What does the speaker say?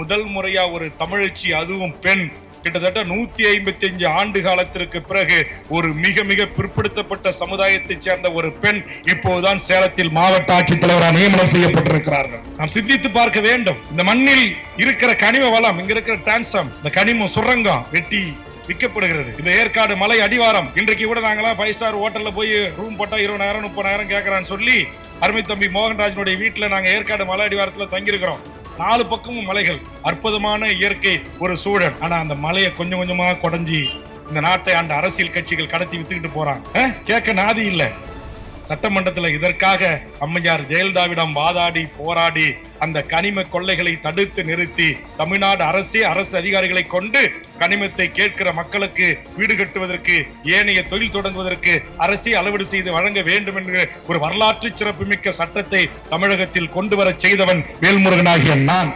முதல் முறையா ஒரு தமிழச்சி அதுவும் பெண். கிட்டத்தட்ட நூத்தி ஐம்பத்தி அஞ்சு ஆண்டு காலத்திற்கு பிறகு ஒரு மிக மிக பிற்படுத்தப்பட்ட சமுதாயத்தைச் சேர்ந்த ஒரு பெண் இப்போதுதான் சேலத்தில் மாவட்ட ஆட்சித்தலைவராக நியமனம் செய்யப்பட்டிருக்கிறார்கள். நாம் சிந்தித்து பார்க்க வேண்டும். இந்த மண்ணில் இருக்கிற கனிம வளம் இங்க இருக்கிற டிரான்சம் இந்த கனிம சுரங்கம் வெட்டி விற்கப்படுகிறது. இந்த ஏற்காடு மலை அடிவாரம் இன்றைக்கு கூட நாங்களாம் ஃபைவ் ஸ்டார் ஹோட்டல்ல போய் ரூம் போட்டா இருபதாயிரம் முப்பதாயிரம் கேட்கறான்னு சொல்லி அருமை தம்பி மோகன்ராஜனுடைய வீட்டுல நாங்க ஏற்காடு மலை அடிவாரத்துல தங்கியிருக்கிறோம். நாலு பக்கமும் மலைகள். அற்புதமான இயற்கை ஒரு சூழல். ஆனா அந்த மலையை கொஞ்சம் கொஞ்சமா குடஞ்சி இந்த நாட்டை ஆண்ட அரசியல் கட்சிகள் கடத்தி வித்துக்கிட்டு போறாங்க. கேட்க நாதி இல்லை. சட்டமன்றத்தில் இதற்காக அம்மையார் ஜெயலலிதாவிடம் வாதாடி போராடி அந்த கனிம கொள்ளைகளை தடுத்து நிறுத்தி தமிழ்நாடு அரசே அரசு அதிகாரிகளை கொண்டு கனிமத்தை கேட்கிற மக்களுக்கு வீடு கட்டுவதற்கு ஏனைய தொழில் தொடங்குவதற்கு அரசே அளவீடு செய்து வழங்க வேண்டும் என்று ஒரு வரலாற்று சிறப்புமிக்க சட்டத்தை தமிழகத்தில் கொண்டு வரச் செய்தவன் வேல்முருகனாகிய நான்.